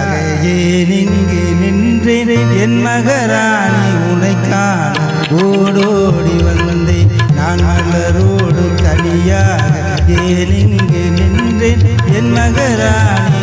உனக்காகவே நிங்கு நின்றேன் என் மகராணி உனைக்கான ஓடோடி வந்தேன் நான் மலரோடு தனியாக ஏன் இங்கு நின்றேன் என் மகராணி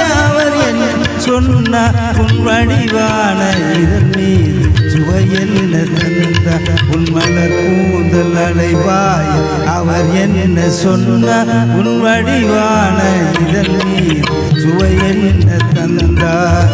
சொன்ன உன் வடிவான இதன் மீது சுவையென்ன தந்தா உன் மலர் கூந்தல் அலைவாய் அவர் என்ன சொன்ன உன் வடிவான இதன் மீது சுவையென்ன தந்தார்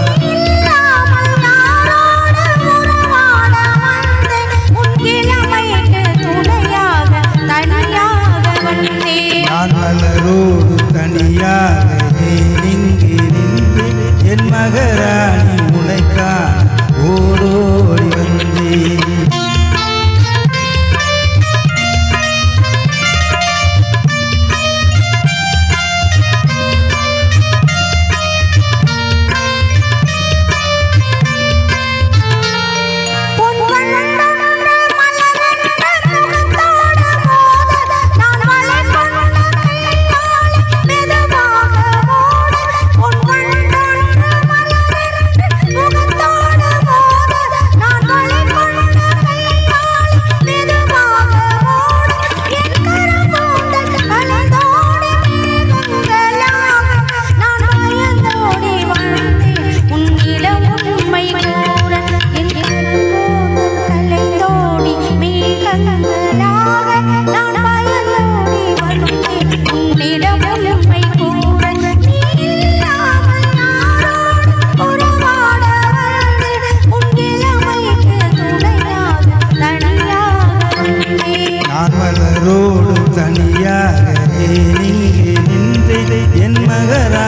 தனியாக இங்கு நின்று என் மகரா